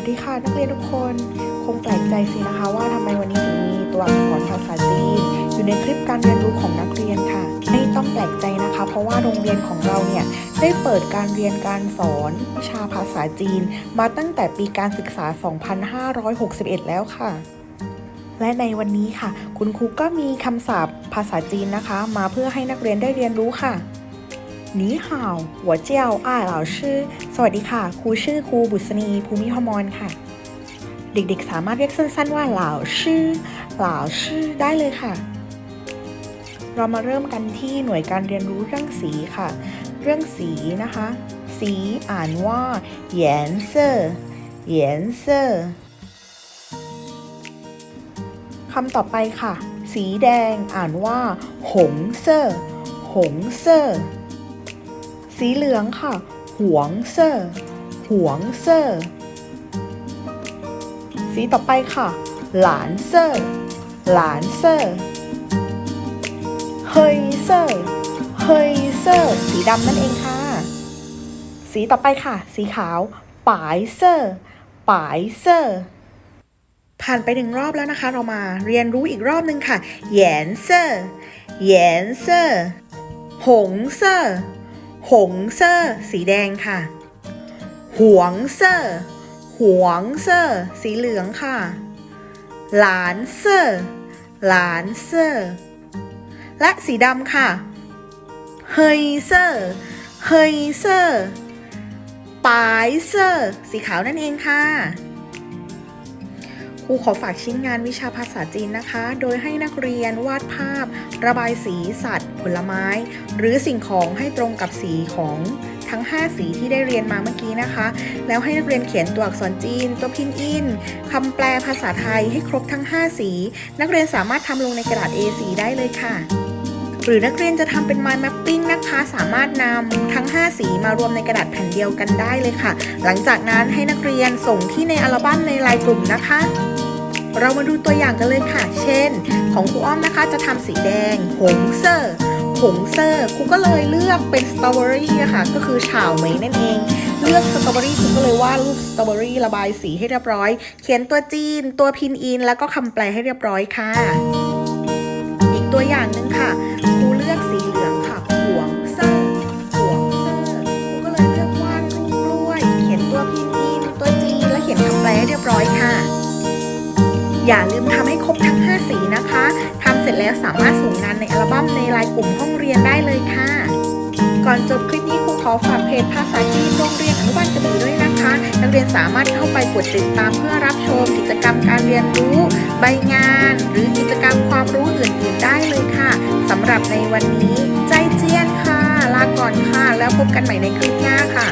วัสดีค่ะนักเรียนทุกคน คงแปลกใจสินะคะว่าทำไมวันนี้ถึงมีตัวอักษรภาษาจีนอยู่ในคลิปการเรียนรู้ของนักเรียนค่ะ ไม่ต้องแปลกใจนะคะ เพราะว่าโรงเรียนของเราเนี่ยได้เปิดการเรียนการสอนวิชาภาษาจีน มาตั้งแต่ปีการศึกษา 2561 แล้วค่ะและในวันนี้ค่ะ คุณครูก็มีคำศัพท์ภาษาจีนนะคะ มาเพื่อให้นักเรียนได้เรียนรู้ค่ะ นีห่าวหัวเจียวอ่าเหล่าชื่อ สวัสดีค่ะ ครูชื่อครูบุษณี ภูมิพมรค่ะ เด็กๆ สามารถเรียกสั้น ๆ ว่าเหล่าชื่อ เหล่าชื่อได้เลยค่ะ เรามาเริ่มกันที่หน่วยการเรียนรู้เรื่องสีค่ะ เรื่องสีนะคะ สีอ่านว่าเหยนเซอร์เยนเซอร์คำต่อไปค่ะ สีแดงอ่านว่า หงเซอร์หงเซอร์ สีเหลืองค่ะ หวงเซอร์หวงเซอร์สีต่อไปค่ะ หลานเซอร์หลานเซอร์เฮยเซอร์เฮยเซอร์สีดำนั่นเองค่ะ สีต่อไปค่ะ สีขาวปายเซอร์ปายเซอร์ผ่านไปหนึ่งรอบแล้วนะคะ เรามาเรียนรู้อีกรอบหนึ่งค่ะเหยนเซอร์เหยนเซอร์หงเซอร์ หงเซอร์สีแดงค่ะ หวงเซอร์หวงเซอร์สีเหลืองค่ะ หลานเซอร์หลานเซอร์และสีดำค่ะ เฮยเซอร์เฮยเซอร์ปายเซอร์สีขาวนั่นเองค่ะ ครูขอฝากชิ้นงานวิชาภาษาจีนนะคะ โดยให้นักเรียนวาดภาพ ระบายสีสัตว์ ผลไม้ หรือสิ่งของให้ตรงกับสีของทั้ง 5 สีที่ได้เรียนมาเมื่อกี้นะคะ แล้วให้นักเรียนเขียนตัวอักษรจีน ตัวพินอินคำแปลภาษาไทยให้ครบทั้ง 5 สี นักเรียนสามารถทำลงในกระดาษ A4 ได้เลยค่ะ หรือนักเรียนจะทำเป็น mind mapping นะคะ สามารถนำทั้ง 5 สีมารวมในกระดาษแผ่นเดียวกันได้เลยค่ะ หลังจากนั้นให้นักเรียนส่งที่ในอัลบั้มในลน์กลุ่มนะคะ เรามาดูตัวอย่างกันเลยค่ะ เช่น ของครูอ้อมนะคะจะทำสีแดง หงเซอร์หงเซอร์ครูก็เลยเลือกเป็นสตรอเบอรี่นะคะก็คือฉาวเหมยนั่นเอง เลือกสตรอเบอรี่ครูก็เลยวาดรูปสตรอเบอรี่ระบายสีให้เรียบร้อย เขียนตัวจีน ตัวพินอิน แล้วก็คำแปลให้เรียบร้อยค่ะ อีกตัวอย่าง อย่าลืมทำให้ครบทั้ง 5 สีนะคะทำเสร็จแล้วสามารถส่งงานในอัลบั้มในไลน์กลุ่มห้องเรียนได้เลยค่ะ ก่อนจบคลิปนี้ครูขอฝากเพจภาษาจีนโรงเรียนอนุบาลกระบี่ด้วยนะคะ นักเรียนสามารถเข้าไปกดติดตามเพื่อรับชมกิจกรรมการเรียนรู้ ใบงาน หรือกิจกรรมความรู้อื่นๆได้เลยค่ะสำหรับในวันนี้ ใจเจียนค่ะ ลาก่อนค่ะ แล้วพบกันใหม่ในคลิปหน้าค่ะ